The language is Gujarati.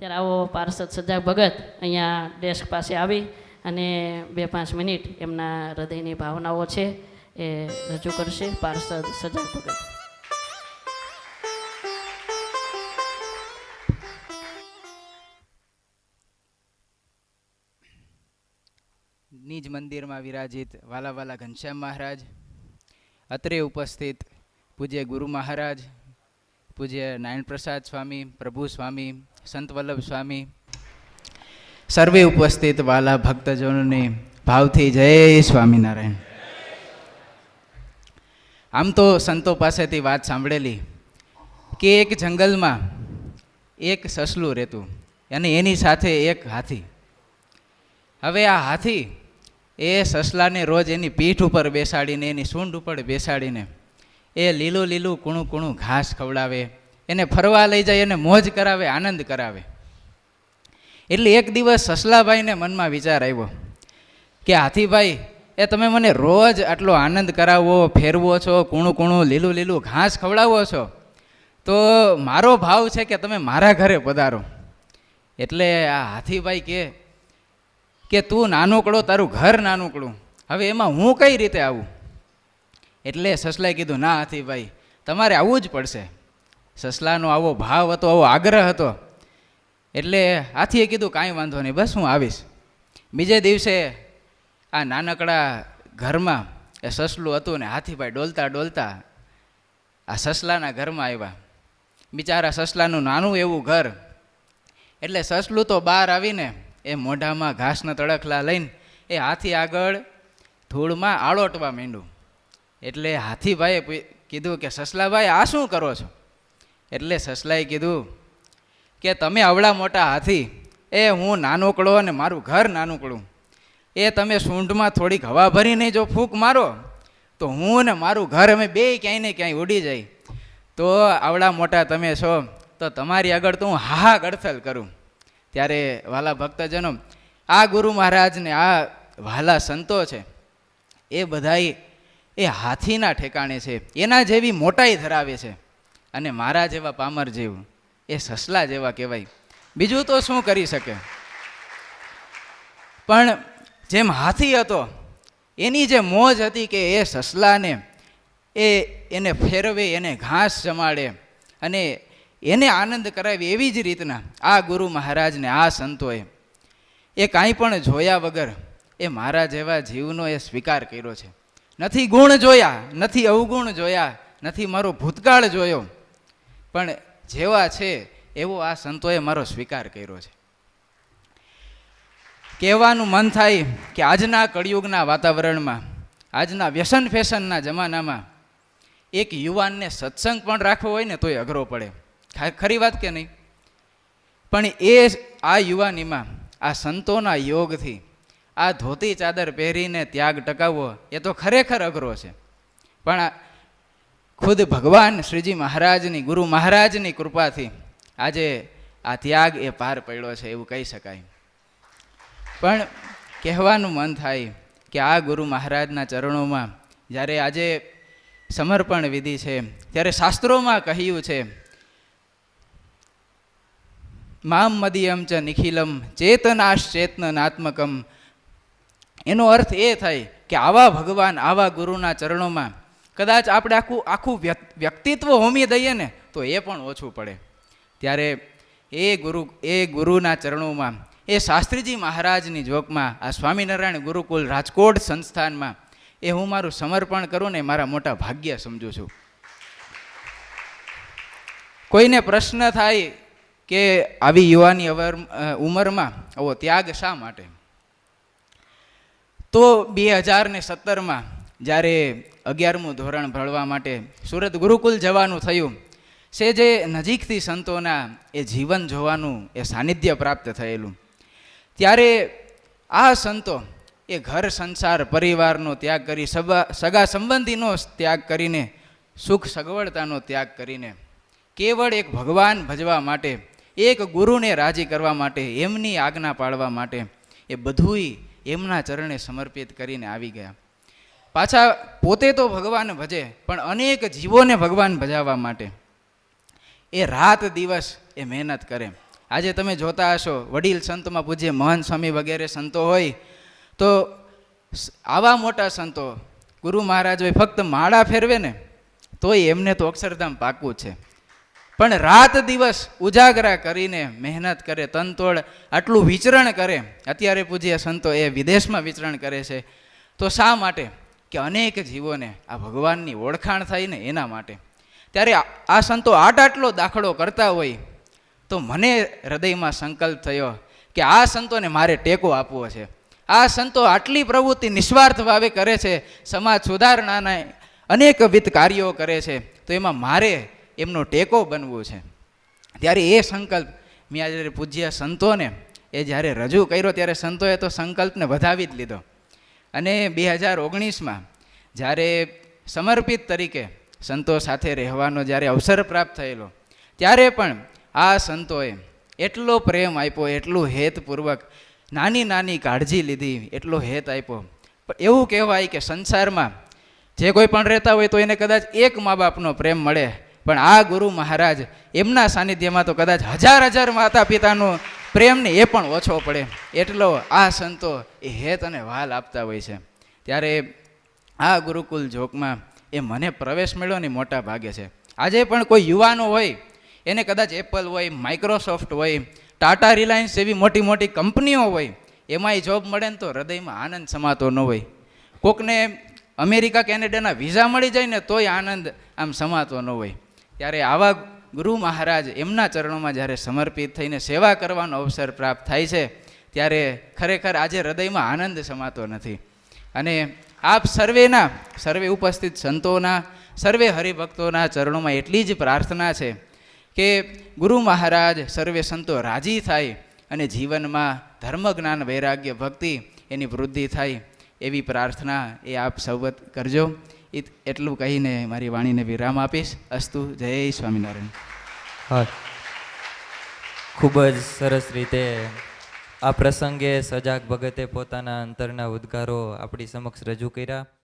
ત્યારે આવો પાર્ષદ સજાગ ભગત અહીંયા ડેસ્ક પાસે આવી અને બે પાંચ મિનિટ એમના હૃદયની ભાવનાઓ છે એ રજૂ કરશે પાર્ષદ સજાગ ભગત. નિજ મંદિરમાં વિરાજિત વાલા વાલા ઘનશ્યામ મહારાજ, અત્રે ઉપસ્થિત પૂજ્ય ગુરુ મહારાજ, પૂજ્ય નારાયણ પ્રસાદ સ્વામી, પ્રભુ સ્વામી સંત વલ્લભ સ્વામી, સર્વે ઉપસ્થિત વાલા ભક્તજનોને ભાવથી જય સ્વામિનારાયણ. આમ તો સંતો પાસેથી વાત સાંભળેલી કે એક જંગલમાં એક સસલું રહેતું અને એની સાથે એક હાથી. હવે આ હાથી એ સસલાને રોજ એની પીઠ ઉપર બેસાડીને, એની સૂંઢ ઉપર બેસાડીને એ લીલું લીલું કૂણું કૂણું ઘાસ ખવડાવે એને ફરવા લઈ જાય, એને મોજ કરાવે, આનંદ કરાવે. એટલે એક દિવસ સસલાભાઈને મનમાં વિચાર આવ્યો કે હાથીભાઈ, એ તમે મને રોજ આટલો આનંદ કરાવો, ફેરવો છો, કૂણું કૂણું, લીલું લીલું ઘાસ ખવડાવો છો. તો મારો ભાવ છે કે તમે મારા ઘરે પધારો. એટલે આ હાથીભાઈ કે કે તું નાનકડો, તારું ઘર નાનકડું. હવે એમાં હું કઈ રીતે આવું? એટલે સસલાએ કીધું, ના હાથીભાઈ, તમારે આવવું જ પડશે. સસલાનો આવો ભાવ હતો, આવો આગ્રહ હતો. એટલે હાથીએ કીધું, કાંઈ વાંધો નહીં, બસ હું આવીશ. બીજે દિવસે આ નાનકડા ઘરમાં એ સસલું હતું ને હાથીભાઈ ડોલતા ડોલતા આ સસલાના ઘરમાં આવ્યા. બિચારા સસલાનું નાનું એવું ઘર. એટલે સસલું તો બહાર આવીને એ મોઢામાં ઘાસના તડખલા લઈને એ હાથી આગળ ધૂળમાં આળોટવા માંડ્યું. એટલે હાથીભાઈએ કીધું કે, સસલાભાઈ, આ શું કરો છો? એટલે સસલાએ કીધું, કે તમે અવળા મોટા હાથી, એ હું નાનકડો અને મારું ઘર નાનકડું. એ તમે સૂંઢમાં થોડીક હવા ભરીને જો ફૂંક મારો, તો હું ને મારું ઘર અમે બે ક્યાંય ને ક્યાંય ઉડી જાય. તો આવડા મોટા તમે છો, તો તમારી આગળ તો હું હા ગડથલ કરું. ત્યારે વાલા ભક્તજનો, આ ગુરુ મહારાજને આ વાલા સંતો છે, એ બધાય એ હાથીના ઠેકાણે છે, એના જેવી મોટાઈ ધરાવે છે. અને મારા જેવા પામર જીવ. એ સસલા જેવા કહેવાય. બીજું તો શું કરી શકે? પણ જેમ હાથી હતો, એની જે મોજ હતી કે એ સસલાને એ એને ફેરવે, એને ઘાસ જમાડે અને એને આનંદ કરાવી એવી જ રીતના આ ગુરુ મહારાજને, આ સંતોએ એ કાંઈ પણ જોયા વગર એ મારા જેવા જીવનો એ સ્વીકાર કર્યો છે. નથી ગુણ જોયા, નથી અવગુણ જોયા, નથી મારો ભૂતકાળ જોયો. પણ જેવા છે, એવો આ સંતોએ મારો સ્વીકાર કર્યો છે. કહેવાનું મન થાય કે આજના કળિયુગના વાતાવરણમાં, આજના વ્યસન ફેશનના જમાનામાં, એક યુવાનને સત્સંગ પણ રાખવો હોય ને તોય અઘરો પડે. ખરી વાત કે નહીં? પણ એ આ યુવાનીમાં, આ સંતોના યોગથી, આ ધોતી ચાદર પહેરીને ત્યાગ ટકાવવો એ તો ખરેખર અઘરો છે. પણ ખુદ ભગવાન શ્રીજી મહારાજની, ગુરુ મહારાજની કૃપાથી આજે આ ત્યાગ એ પાર પડ્યો છે એવું કહી શકાય. પણ કહેવાનું મન થાય કે આ ગુરુ મહારાજના ચરણોમાં જ્યારે આજે સમર્પણ વિધિ છે, ત્યારે શાસ્ત્રોમાં કહ્યું છે, મામ મદિયમ ચ નિખિલમ ચેતનાશ ચેતનાત્મકમ એનો અર્થ એ થાય કે આવા ભગવાન, આવા ગુરુના ચરણોમાં કદાચ આપણે આખું આખું વ્યક્તિત્વ હોમી દઈએ ને, તો એ પણ ઓછું પડે. ત્યારે એ ગુરુ, એ ગુરુના ચરણોમાં, એ શાસ્ત્રીજી મહારાજની જોકમાં, આ સ્વામિનારાયણ ગુરુકુલ રાજકોટ સંસ્થાનમાં, એ હું મારું સમર્પણ કરું ને મારા મોટા ભાગ્ય સમજું છું. કોઈને પ્રશ્ન થાય કે આવી યુવાની અવર ઉંમરમાં, આવો ત્યાગ શા માટે? તો બે હજાર ને સત્તરમાં જ્યારે અગિયારમું ધોરણ ભળવા માટે સુરત ગુરુકુલ જવાનું થયું છે જે નજીકથી સંતોના એ જીવન જોવાનું એ સાનિધ્ય પ્રાપ્ત થયેલું. ત્યારે આ સંતો એ ઘર, સંસાર, પરિવારનો ત્યાગ કરી સગા સંબંધીનો ત્યાગ કરીને, સુખ, સગવડતાનો ત્યાગ કરીને, કેવળ એક ભગવાન ભજવા માટે, એક ગુરુને રાજી કરવા માટે, એમની આજ્ઞા પાળવા માટે એ બધુંય એમના ચરણે સમર્પિત કરીને આવી ગયા. પાછા પોતે તો ભગવાન ભજે, પણ અનેક જીવોને ભગવાન ભજાવવા માટે. એ રાત દિવસ એ મહેનત કરે. આજે તમે જોતા હશો, વડીલ સંતોમાં પૂજ્ય મહંત સ્વામી વગેરે સંતો હોય, તો આવા મોટા સંતો, ગુરુ મહારાજ હોય, ફક્ત માળા ફેરવે ને, તોય એમને તો અક્ષરધામ પાકવું છે. પણ રાત દિવસ ઉજાગરા કરીને મહેનત કરે, તનતોડ આટલું વિચરણ કરે. અત્યારે પૂજ્ય સંતો એ વિદેશમાં વિચરણ કરે છે. તો શા માટે? કે અનેક જીવોને આ ભગવાનની ઓળખાણ થાય ને એના માટે. ત્યારે આ- સંતો આટ આટલો દાખલો કરતા હોય, તો મને હૃદયમાં સંકલ્પ થયો કે આ સંતોને મારે ટેકો આપવો છે. આ સંતો આટલી પ્રવૃત્તિ નિસ્વાર્થ ભાવે કરે છે, સમાજ સુધારણાના અનેકવિધ કાર્યો કરે છે, તો એમાં મારે એમનો ટેકો બનવું છે. ત્યારે એ સંકલ્પ મેં આજે પૂજ્ય સંતોને, એ જ્યારે રજૂ કર્યો, ત્યારે સંતોએ તો સંકલ્પને વધાવી જ લીધો. અને બે હજાર ઓગણીસમાં જ્યારે સમર્પિત તરીકે સંતો સાથે રહેવાનો જ્યારે અવસર પ્રાપ્ત થયેલો, ત્યારે પણ આ સંતોએ એટલો પ્રેમ આપ્યો, એટલું હેતપૂર્વક નાની નાની કાળજી લીધી, એટલો હેત આપ્યો. એવું કહેવાય કે સંસારમાં જે કોઈ પણ રહેતા હોય તો એને કદાચ એક મા બાપનો પ્રેમ મળે, પણ આ ગુરુ મહારાજ એમના સાનિધ્યમાં તો કદાચ હજાર હજાર માતા પિતાનો પ્રેમને એ પણ ઓછો પડે. એટલો આ સંતો એ હેત અને વાલ આપતા હોય છે. ત્યારે આ ગુરુકુલ જોકમાં એ મને પ્રવેશ મળ્યો ને મોટા ભાગે છે. આજે પણ કોઈ યુવાનો હોય, એને કદાચ એપલ હોય, માઇક્રોસોફ્ટ હોય, ટાટા રિલાયન્સ જેવી મોટી મોટી કંપનીઓ હોય, એમાંય જોબ મળે ને તો હૃદયમાં આનંદ સમાતો ન હોય. કોકને અમેરિકા, કેનેડાના વિઝા મળી જાય ને તોય આનંદ આમ સમાતો ન હોય. ત્યારે આવા ગુરુ મહારાજ એમના ચરણોમાં જ્યારે સમર્પિત થઈને સેવા કરવાનો અવસર પ્રાપ્ત થાય છે, ત્યારે ખરેખર આજે હૃદયમાં આનંદ સમાતો નથી. અને આપ સર્વેના, સર્વે ઉપસ્થિત સંતોના, સર્વે હરિભક્તોના ચરણોમાં એટલી જ પ્રાર્થના છે કે ગુરુ મહારાજ સર્વે સંતો રાજી થાય અને જીવનમાં ધર્મ જ્ઞાન વૈરાગ્ય, ભક્તિ એની વૃદ્ધિ થાય એવી પ્રાર્થના એ આપ સૌવત કરજો. એટલું કહીને મારી વાણીને વિરામ આપીશ. અસ્તુ, જય સ્વામિનારાયણ. હા. ખૂબ જ સરસ રીતે આ પ્રસંગે સજાગ ભગતે પોતાના અંતરના ઉદ્ગારો આપણી સમક્ષ રજૂ કર્યા.